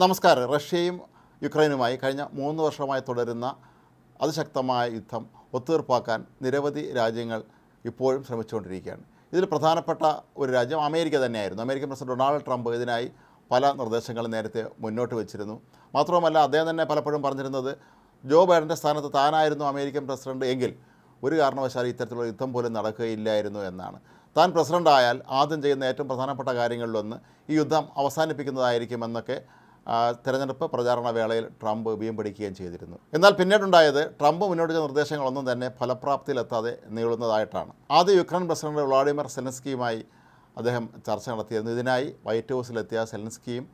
നമസ്കാരം. റഷ്യയും യുക്രൈനുമായി കഴിഞ്ഞ മൂന്ന് വർഷമായി തുടരുന്ന അതിശക്തമായ യുദ്ധം ഒത്തീർപ്പാക്കാൻ നിരവധി രാജ്യങ്ങൾ ഇപ്പോഴും ശ്രമിച്ചുകൊണ്ടിരിക്കുകയാണ്. ഇതിൽ പ്രധാനപ്പെട്ട ഒരു രാജ്യം അമേരിക്ക തന്നെയായിരുന്നു. അമേരിക്കൻ പ്രസിഡന്റ് ഡൊണാൾഡ് ട്രംപ് ഇതിനായി പല നിർദ്ദേശങ്ങൾ നേരത്തെ മുന്നോട്ട് വെച്ചിരുന്നു. മാത്രവുമല്ല അദ്ദേഹം തന്നെ പലപ്പോഴും പറഞ്ഞിരുന്നത് ജോ ബൈഡന്റെ സ്ഥാനത്ത് താനായിരുന്നു അമേരിക്കൻ പ്രസിഡന്റ് എങ്കിൽ ഒരു കാരണവശാലും ഇത്തരത്തിലുള്ള യുദ്ധം പോലും നടക്കുകയില്ലായിരുന്നു എന്നാണ്. താൻ പ്രസിഡന്റായാൽ ആദ്യം ചെയ്യുന്ന ഏറ്റവും പ്രധാനപ്പെട്ട കാര്യങ്ങളിലൊന്ന് ഈ യുദ്ധം അവസാനിപ്പിക്കുന്നതായിരിക്കുമെന്നൊക്കെ തെരഞ്ഞെടുപ്പ് പ്രചാരണ വേളയിൽ ട്രംപ് വീം പിടിക്കുകയും ചെയ്തിരുന്നു. എന്നാൽ പിന്നീടുണ്ടായത് ട്രംപ് മുന്നോട്ട് വെച്ച നിർദ്ദേശങ്ങളൊന്നും തന്നെ ഫലപ്രാപ്തിയിലെത്താതെ നീളുന്നതായിട്ടാണ്. ആദ്യം യുക്രൈൻ പ്രസിഡന്റ് വ്ളാഡിമിർ സെലൻസ്കിയുമായി അദ്ദേഹം ചർച്ച നടത്തിയിരുന്നു. ഇതിനായി വൈറ്റ് ഹൗസിലെത്തിയ സെലൻസ്കിയും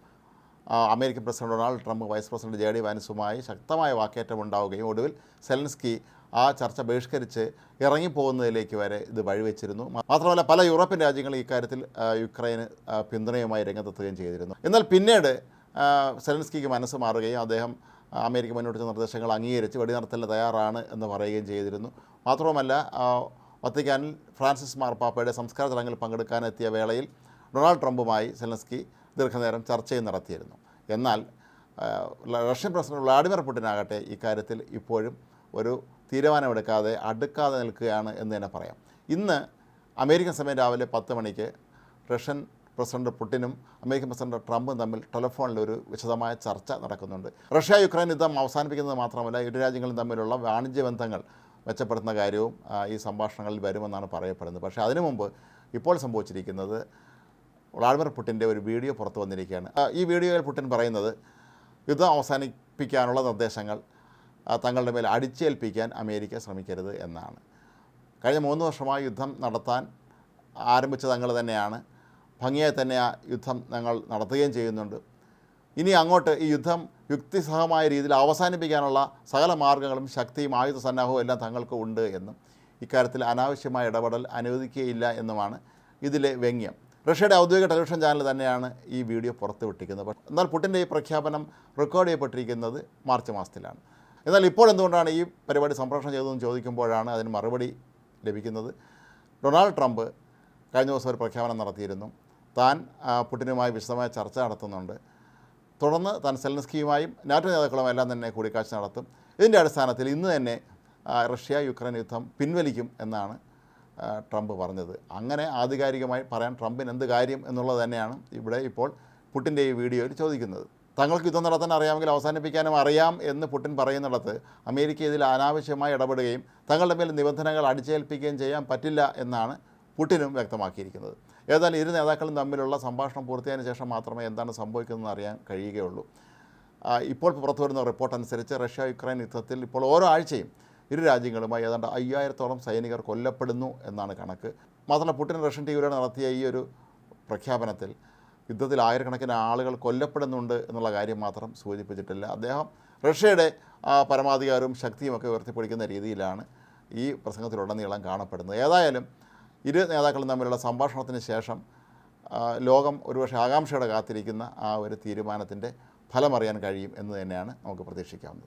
American president Donald Trump vice president J D വാൻസുമായി ശക്തമായ വാക്കേറ്റം ഉണ്ടാവുകയും ഒടുവിൽ സെലൻസ്കി ആ ചർച്ച ബഹിഷ്കരിച്ച് ഇറങ്ങിപ്പോകുന്നതിലേക്ക് വരെ ഇത് വഴിവെച്ചിരുന്നു. മാത്രമല്ല പല യൂറോപ്യൻ രാജ്യങ്ങളും ഇക്കാര്യത്തിൽ യുക്രൈന് പിന്തുണയുമായി രംഗത്തെത്തുകയും ചെയ്തിരുന്നു. എന്നാൽ പിന്നീട് സെലൻസ്കിക്ക് മനസ്സ് മാറുകയും അദ്ദേഹം അമേരിക്ക മുന്നോട്ട് നിർദ്ദേശങ്ങൾ അംഗീകരിച്ച് വെടിനിർത്തലിന് തയ്യാറാണ് എന്ന് പറയുകയും ചെയ്തിരുന്നു. മാത്രവുമല്ല വത്തിക്കാനിൽ ഫ്രാൻസിസ് മാർപ്പാപ്പയുടെ സംസ്കാര ചടങ്ങിൽ പങ്കെടുക്കാനെത്തിയ വേളയിൽ ഡൊണാൾഡ് ട്രംപുമായി സെലൻസ്കി ദീർഘനേരം ചർച്ചയും നടത്തിയിരുന്നു. എന്നാൽ റഷ്യൻ പ്രസിഡന്റ് വ്ളാഡിമിർ പുടിനാകട്ടെ ഇക്കാര്യത്തിൽ ഇപ്പോഴും ഒരു തീരുമാനമെടുക്കാതെ അടുക്കാതെ നിൽക്കുകയാണ് എന്ന് തന്നെ പറയാം. ഇന്ന് അമേരിക്കൻ സമയം രാവിലെ പത്ത് മണിക്ക് റഷ്യൻ പ്രസിഡന്റ് പുടിനും അമേരിക്കൻ പ്രസിഡന്റ് ട്രംപും തമ്മിൽ ടെലിഫോണിൽ ഒരു വിശദമായ ചർച്ച നടക്കുന്നുണ്ട്. റഷ്യ യുക്രൈൻ യുദ്ധം അവസാനിപ്പിക്കുന്നത് മാത്രമല്ല ഇരു രാജ്യങ്ങളും തമ്മിലുള്ള വാണിജ്യ ബന്ധങ്ങൾ മെച്ചപ്പെടുത്തുന്ന കാര്യവും ഈ സംഭാഷണങ്ങളിൽ വരുമെന്നാണ് പറയപ്പെടുന്നത്. പക്ഷേ അതിനു മുമ്പ് ഇപ്പോൾ സംഭവിച്ചിരിക്കുന്നത് വ്ളാഡിമിർ പുടിന്റെ ഒരു വീഡിയോ പുറത്തു വന്നിരിക്കുകയാണ്. ഈ വീഡിയോയിൽ പുടിൻ പറയുന്നത് യുദ്ധം അവസാനിപ്പിക്കാനുള്ള നിർദ്ദേശങ്ങൾ തങ്ങളുടെ മേൽ അടിച്ചേൽപ്പിക്കാൻ അമേരിക്ക ശ്രമിക്കരുത് എന്നാണ്. കഴിഞ്ഞ മൂന്ന് വർഷമായി യുദ്ധം നടത്താൻ ആരംഭിച്ച തങ്ങൾ തന്നെയാണ്. ഭംഗിയായി തന്നെ ആ യുദ്ധം ഞങ്ങൾ നടത്തുകയും ചെയ്യുന്നുണ്ട്. ഇനി അങ്ങോട്ട് ഈ യുദ്ധം യുക്തിസഹമായ രീതിയിൽ അവസാനിപ്പിക്കാനുള്ള സകല മാർഗങ്ങളും ശക്തിയും ആയുധ സന്നാഹവും എല്ലാം തങ്ങൾക്ക് ഉണ്ട് എന്നും ഇക്കാര്യത്തിൽ അനാവശ്യമായ ഇടപെടൽ അനുവദിക്കുകയില്ല എന്നുമാണ് ഇതിലെ വ്യംഗ്യം. റഷ്യയുടെ ഔദ്യോഗിക ടെലിവിഷൻ ചാനൽ തന്നെയാണ് ഈ വീഡിയോ പുറത്തുവിട്ടിരിക്കുന്നത് എന്നാൽ പുട്ടിന്റെ ഈ പ്രഖ്യാപനം റെക്കോർഡ് ചെയ്യപ്പെട്ടിരിക്കുന്നത് മാർച്ച് മാസത്തിലാണ്. എന്നാൽ ഇപ്പോൾ എന്തുകൊണ്ടാണ് ഈ പരിപാടി സംപ്രേഷണം ചെയ്തതെന്ന് ചോദിക്കുമ്പോഴാണ് അതിന് മറുപടി ലഭിക്കുന്നത്. ഡൊണാൾഡ് ട്രംപ് കഴിഞ്ഞ ദിവസം ഒരു പ്രഖ്യാപനം നടത്തിയിരുന്നു. താൻ പുടിനുമായി വിശദമായ ചർച്ച നടത്തുന്നുണ്ട്. തുടർന്ന് താൻ സെലൻസ്കിയുമായും നാറ്റോ നേതാക്കളും എല്ലാം തന്നെ കൂടിക്കാഴ്ച നടത്തും. ഇതിന്റെ അടിസ്ഥാനത്തിൽ ഇന്ന് തന്നെ റഷ്യ യുക്രൈൻ യുദ്ധം പിൻവലിക്കും എന്നാണ് ട്രംപ് പറഞ്ഞത്. അങ്ങനെ ആധികാരികമായി പറയാൻ ട്രംപിന് എന്ത് കാര്യം എന്നുള്ളത് തന്നെയാണ് ഇവിടെ ഇപ്പോൾ പുട്ടിന്റെ ഈ വീഡിയോയിൽ ചോദിക്കുന്നത്. തങ്ങൾക്ക് യുദ്ധം നടത്താൻ അറിയാമെങ്കിൽ അവസാനിപ്പിക്കാനും അറിയാം എന്ന് പുടിൻ പറയുന്നിടത്ത് അമേരിക്ക ഇതിൽ അനാവശ്യമായി ഇടപെടുകയും തങ്ങളുടെ മേൽ നിബന്ധനകൾ അടിച്ചേൽപ്പിക്കുകയും ചെയ്യാൻ പറ്റില്ല എന്നാണ് പുടിനും വ്യക്തമാക്കിയിരിക്കുന്നത്. ഏതായാലും ഇരു നേതാക്കളും തമ്മിലുള്ള സംഭാഷണം പൂർത്തിയായതിനു ശേഷം മാത്രമേ എന്താണ് സംഭവിക്കുന്നതെന്ന് അറിയാൻ കഴിയുകയുള്ളൂ. ഇപ്പോൾ പുറത്തുവരുന്ന റിപ്പോർട്ട് അനുസരിച്ച് റഷ്യ യുക്രൈൻ യുദ്ധത്തിൽ ഇപ്പോൾ ഓരോ ആഴ്ചയും ഇരു രാജ്യങ്ങളുമായി ഏതാണ്ട് അയ്യായിരത്തോളം സൈനികർ കൊല്ലപ്പെടുന്നു എന്നാണ് കണക്ക്. മാത്രമല്ല പുടിൻ റഷ്യൻ ടി വിയിലൂടെ നടത്തിയ ഈ ഒരു പ്രഖ്യാപനത്തിൽ യുദ്ധത്തിൽ ആയിരക്കണക്കിന് ആളുകൾ കൊല്ലപ്പെടുന്നുണ്ട് എന്നുള്ള കാര്യം മാത്രം സൂചിപ്പിച്ചിട്ടില്ല. അദ്ദേഹം റഷ്യയുടെ പരമാധികാരവും ശക്തിയുമൊക്കെ ഉയർത്തിപ്പിടിക്കുന്ന രീതിയിലാണ് ഈ പ്രസംഗത്തിലുടനീളം കാണപ്പെടുന്നത്. ഏതായാലും ഇരു നേതാക്കളും തമ്മിലുള്ള സംഭാഷണത്തിന് ശേഷം ലോകം ഒരുപക്ഷെ ആകാംക്ഷയോടെ കാത്തിരിക്കുന്ന ആ ഒരു തീരുമാനത്തിന്റെ ഫലമറിയാൻ കഴിയും എന്ന് തന്നെയാണ് നമുക്ക് പ്രതീക്ഷിക്കാവുന്നത്.